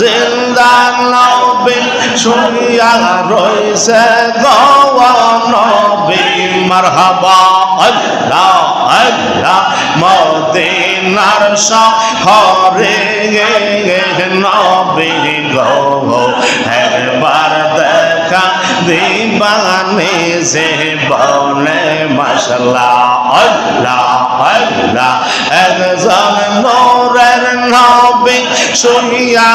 জিন্দা নবী শুইয়া রইছে গো নবী। মারহাবা, আল্লাহ আল্লাহ, মদিনার শহরে নবী গো। একবার দেখা দিবানে যে বলে মশলা আল্লাহ আল্লাহ, একজন নোরের নবী শুনিয়া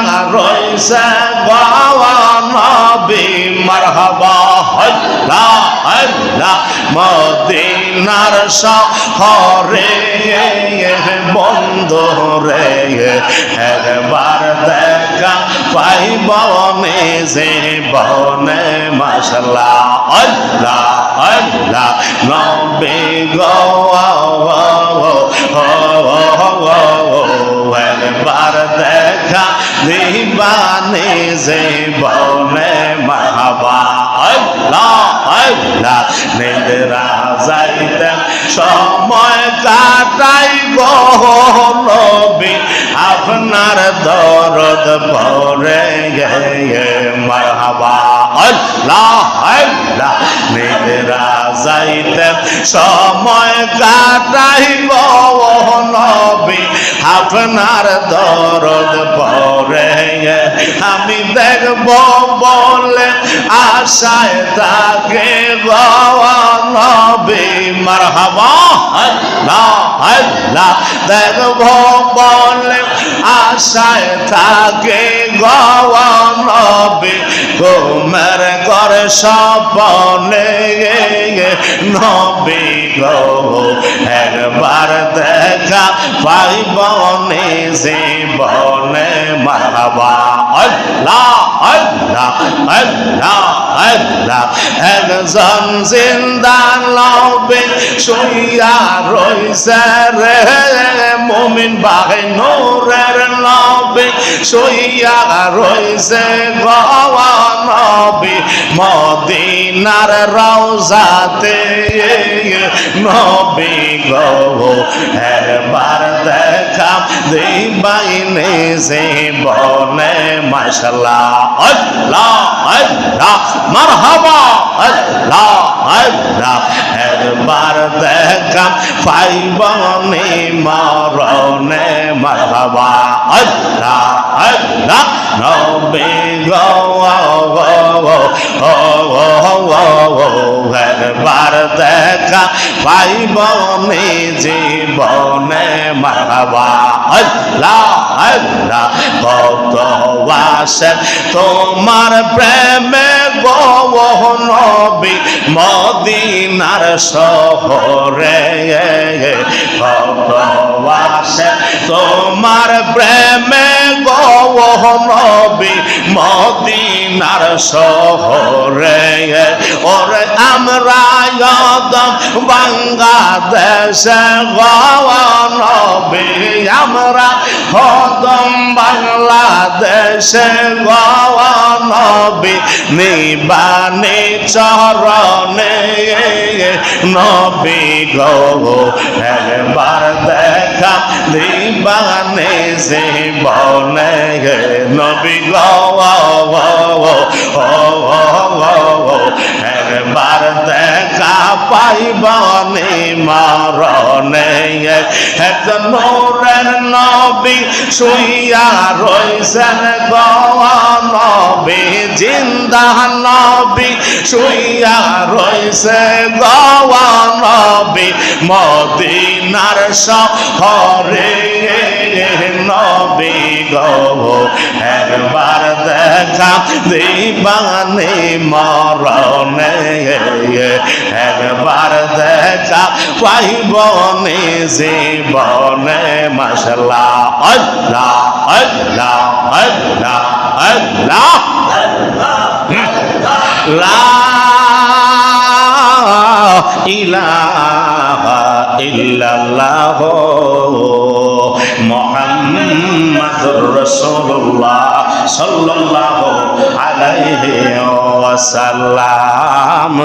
বাবা নবী, মারহাবা আল্লাহ আল্লাহ মদিনার শহরে বন্ধু রে একবার দেখা পাইব যে বনে মশলা আল্লাহ আল্লাহ নবী গো দিবানে যে বনে মাহাবা, আল্লাহ আল্লাহ নিদ্রা যাইতেন সময় কাটাই নবী, আপনার দরদ পরে গে মারহাবা সময় কাটাইব নবী আপনার দরদ পরে আমি দেখব বলে আশায় তাকে নবী। মারহাবা আল্লাহ। আল্লাহ দেখব বলে আশায় থাকে নবী। গোমের ঘরে সপনে নবী গো, একবার দেখা পাইব জীবনে মারহাবা, আল্লাহ আল্লাহ আল্লাহ আল্লাহ। একজন জিন্দা লবে শুইয়া রইছে রে। মুমিন বাহে নূরের লবে শুইয়া রইছে গওয়া নবী মদিনার রওজাতে। নবী গো একবার দেখা দিবাইনে বনে মশলা আল্লাহ আল্লাহ মারহাবা আল্লাহ। আল্লাহ একবার দেখা পাইবনে মরণে মারহাবা আল্লাহ আল্লাহ, নবী গো একবার দেখা পাইবনে জীবনে মারহাবা আল্লাহ আল্লাহ, কত তোমার প্রেমে নবী মদিনার শহরে তোমার প্রেমে গো নবী মদিনার শহরে। ওরে আমরা বাংলাদেশে গো নবী আমরা হদম বাংলাদেশে গো নবী নিবানি চরণে নবী গো, একবার দেখা দিবানে জীবনে নবী গো পাইবনে মরণে এক নোরের নবী শুইয়া রইছেন নবী, জিন্দা নবী শুইয়া রইছে গো নবী। মদিনার শহরে নবী গো, একবার দেখা দিবানে মরণে, একবার দেখা পাইবনে জীবনে মশলা আল্লাহ আল্লাহ আল্লাহ আল্লাহ। লা ইলাহা ইল্লাল্লাহ মুহাম্মাদুর সাল্লাল্লাহু আলাইহি ওয়াসাল্লাম।